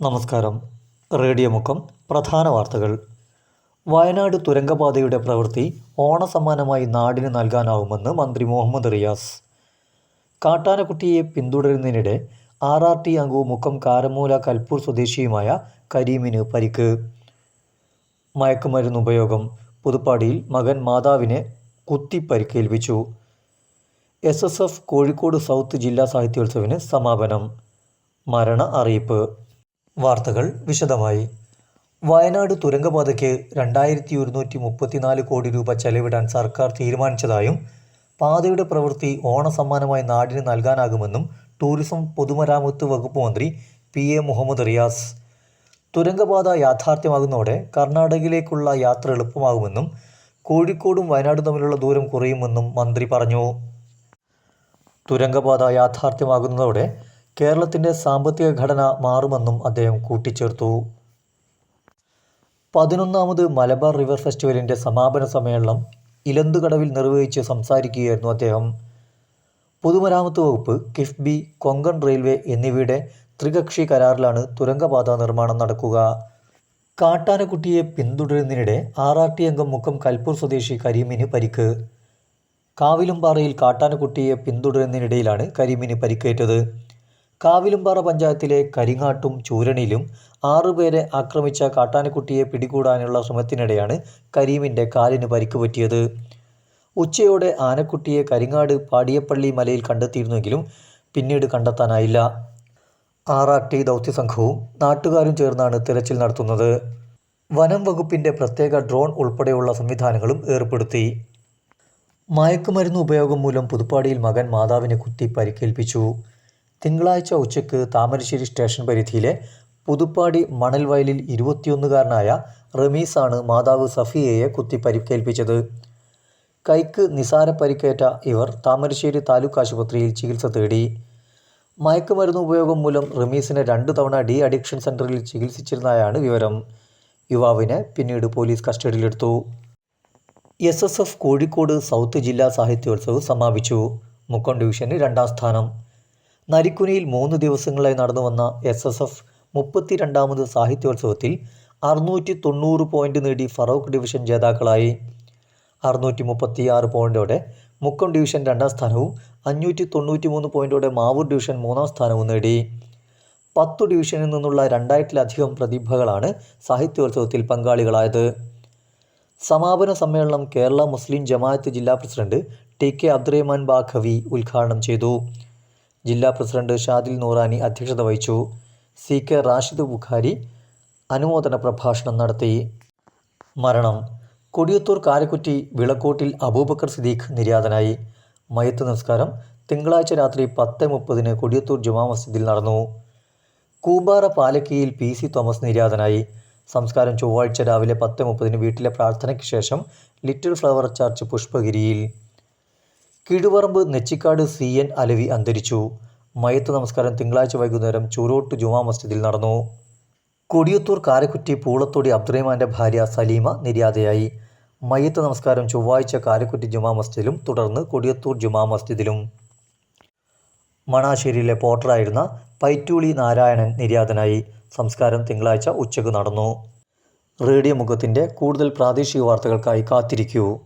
നമസ്കാരം. റേഡിയോ മുക്കം പ്രധാന വാർത്തകൾ. വയനാട് തുരങ്കപാതയുടെ പ്രവൃത്തി ഓണസമ്മാനമായി നാടിന് നൽകാനാവുമെന്ന് മന്ത്രി മുഹമ്മദ് റിയാസ്. കാട്ടാനക്കുട്ടിയെ പിന്തുടരുന്നതിനിടെ ആർ ആർ ടി അംഗവും മുക്കം കാരമൂല കൽപ്പൂർ സ്വദേശിയുമായ കരീമിന് പരിക്ക്. മയക്കുമരുന്ന് ഉപയോഗം. പുതുപ്പാടിയിൽ മകൻ മാതാവിനെ കുത്തി പരിക്കേൽപ്പിച്ചു S S F Kozhikode south ജില്ലാ സാഹിത്യോത്സവിന് സമാപനം. മരണ അറിയിപ്പ്. വാർത്തകൾ വിശദമായി. വയനാട് തുരങ്കപാതയ്ക്ക് രണ്ടായിരത്തി ഒരുന്നൂറ്റി മുപ്പത്തിനാല് കോടി രൂപ ചെലവിടാൻ സർക്കാർ തീരുമാനിച്ചതായും പാതയുടെ പ്രവൃത്തി ഓണസമ്മാനമായി നാടിന് നൽകാനാകുമെന്നും ടൂറിസം പൊതുമരാമത്ത് വകുപ്പ് മന്ത്രി പി എ മുഹമ്മദ് റിയാസ്. തുരങ്കപാത യാഥാർത്ഥ്യമാകുന്നതോടെ കർണാടകയിലേക്കുള്ള യാത്ര എളുപ്പമാകുമെന്നും കോഴിക്കോടും വയനാടും തമ്മിലുള്ള ദൂരം കുറയുമെന്നും മന്ത്രി പറഞ്ഞു. തുരങ്കപാത യാഥാർത്ഥ്യമാകുന്നതോടെ കേരളത്തിന്റെ സാമ്പത്തിക ഘടന മാറുമെന്നും അദ്ദേഹം കൂട്ടിച്ചേർത്തു. പതിനൊന്നാമത് മലബാർ റിവർ ഫെസ്റ്റിവലിന്റെ സമാപന സമ്മേളനം ഇലന്തുകടവിൽ നിർവഹിച്ച് സംസാരിക്കുകയായിരുന്നു അദ്ദേഹം. പൊതുമരാമത്ത് വകുപ്പ് കിഫ്ബി കൊങ്കൺ റെയിൽവേ എന്നിവയുടെ ത്രികക്ഷി കരാറിലാണ് തുരങ്കപാത നിർമ്മാണം നടക്കുക. കാട്ടാനക്കുട്ടിയെ പിന്തുടരുന്നതിനിടെ ആർ ആർ ടി അംഗം മുക്കം കൽപ്പൂർ സ്വദേശി കരീമിന് പരിക്ക്. കാവിലുംപാറയിൽ കാട്ടാനക്കുട്ടിയെ പിന്തുടരുന്നതിനിടയിലാണ് കരീമിന് പരിക്കേറ്റത്. കാവിലുംപാറ പഞ്ചായത്തിലെ കരിങ്ങാട്ടും ചൂരണിയിലും ആറുപേരെ ആക്രമിച്ച കാട്ടാനക്കുട്ടിയെ പിടികൂടാനുള്ള ശ്രമത്തിനിടെയാണ് കരീമിന്റെ കാലിന് പരിക്ക് പറ്റിയത്. ഉച്ചയോടെ ആനക്കുട്ടിയെ കരിങ്ങാട് പാടിയപ്പള്ളി മലയിൽ കണ്ടെത്തിയിരുന്നെങ്കിലും പിന്നീട് കണ്ടെത്താനായില്ല. ആർ ആർ ദൗത്യസംഘവും നാട്ടുകാരും ചേർന്നാണ് തിരച്ചിൽ നടത്തുന്നത്. വനം വകുപ്പിന്റെ പ്രത്യേക ഡ്രോൺ ഉൾപ്പെടെയുള്ള സംവിധാനങ്ങളും ഏർപ്പെടുത്തി. മയക്കുമരുന്ന് ഉപയോഗം മൂലം പുതുപ്പാടിയിൽ മകൻ മാതാവിനെ കുത്തി പരിക്കേൽപ്പിച്ചു. തിങ്കളാഴ്ച ഉച്ചയ്ക്ക് താമരശ്ശേരി സ്റ്റേഷൻ പരിധിയിലെ പുതുപ്പാടി മണൽവയലിൽ ഇരുപത്തിയൊന്നുകാരനായ റമീസാണ് മാതാവ് സഫിയയെ കുത്തി പരിക്കേൽപ്പിച്ചത് കൈക്ക് നിസാര പരിക്കേറ്റ ഇവർ താമരശ്ശേരി താലൂക്ക് ആശുപത്രിയിൽ ചികിത്സ തേടി. മയക്കുമരുന്ന് ഉപയോഗം മൂലം റമീസിനെ രണ്ടു തവണ ഡി അഡിക്ഷൻ സെന്ററിൽ ചികിത്സിച്ചിരുന്നതായാണ് വിവരം. യുവാവിനെ പിന്നീട് പോലീസ് കസ്റ്റഡിയിലെടുത്തു. S S F Kozhikode south ജില്ലാ സാഹിത്യോത്സവ് സമാപിച്ചു. മുക്കം ഡിവിഷന് രണ്ടാം സ്ഥാനം. നരിക്കുനിയിൽ മൂന്ന് ദിവസങ്ങളായി നടന്നു വന്ന എസ് എസ് എഫ് മുപ്പത്തിരണ്ടാമത് സാഹിത്യോത്സവത്തിൽ അറുന്നൂറ്റി തൊണ്ണൂറ് പോയിന്റ് നേടി ഫറോക്ക് ഡിവിഷൻ ജേതാക്കളായി. അറുന്നൂറ്റി മുപ്പത്തി ആറ് മുക്കം ഡിവിഷൻ രണ്ടാം സ്ഥാനവും അഞ്ഞൂറ്റി തൊണ്ണൂറ്റി മൂന്ന് പോയിന്റോടെ മാവൂർ ഡിവിഷൻ മൂന്നാം സ്ഥാനവും നേടി. പത്തു ഡിവിഷനിൽ നിന്നുള്ള രണ്ടായിരത്തിലധികം പ്രതിഭകളാണ് സാഹിത്യോത്സവത്തിൽ പങ്കാളികളായത്. സമാപന സമ്മേളനം കേരള മുസ്ലിം ജമാഅത്ത് ജില്ലാ president T K Abdurahman Baqavi ഉദ്ഘാടനം ചെയ്തു. ജില്ലാ പ്രസിഡന്റ് ഷാദിൽ നൂറാനി അധ്യക്ഷത വഹിച്ചു. സി കെ റാഷിദ് ബുഖാരി അനുമോദന പ്രഭാഷണം നടത്തി. മരണം. കൊടിയത്തൂർ കാരക്കുറ്റി വിളക്കോട്ടിൽ അബൂബക്കർ സിദ്ദീഖ് നിര്യാതനായി. മയത്ത് നിസ്കാരം തിങ്കളാഴ്ച രാത്രി പത്ത് മുപ്പതിന് കൊടിയത്തൂർ ജുമാ മസ്ജിദിൽ നടന്നു. കൂമ്പാറ പാലക്കിയിൽ പി സി തോമസ് നിര്യാതനായി. സംസ്കാരം ചൊവ്വാഴ്ച രാവിലെ പത്ത് മുപ്പതിന് വീട്ടിലെ പ്രാർത്ഥനയ്ക്ക് ശേഷം ലിറ്റിൽ ഫ്ലവർ ചർച്ച് പുഷ്പഗിരിയിൽ. കിഴുവറമ്പ് നെച്ചിക്കാട് സി എൻ അലവി അന്തരിച്ചു. മയത്ത് നമസ്കാരം. തിങ്കളാഴ്ച വൈകുന്നേരം ചൂരോട്ട് ജുമാ മസ്ജിദിൽ നടന്നു. കൊടിയത്തൂർ കാരക്കുറ്റി പൂളത്തോടി അബ്ദുറഹ്മാന്റെ ഭാര്യ സലീമ നിര്യാതയായി. മയ്യത്ത് നമസ്കാരം. ചൊവ്വാഴ്ച കാരക്കുറ്റി ജുമാ മസ്ജിദിലും തുടർന്ന് കൊടിയത്തൂർ ജുമാ മസ്ജിദിലും. മണാശ്ശേരിയിലെ പോർട്ടറായിരുന്ന പൈറ്റൂളി നാരായണൻ നിര്യാതനായി. സംസ്കാരം തിങ്കളാഴ്ച ഉച്ചയ്ക്ക് നടന്നു. റേഡിയോ മുഖത്തിന്റെ കൂടുതൽ പ്രാദേശിക വാർത്തകൾക്കായി കാത്തിരിക്കൂ.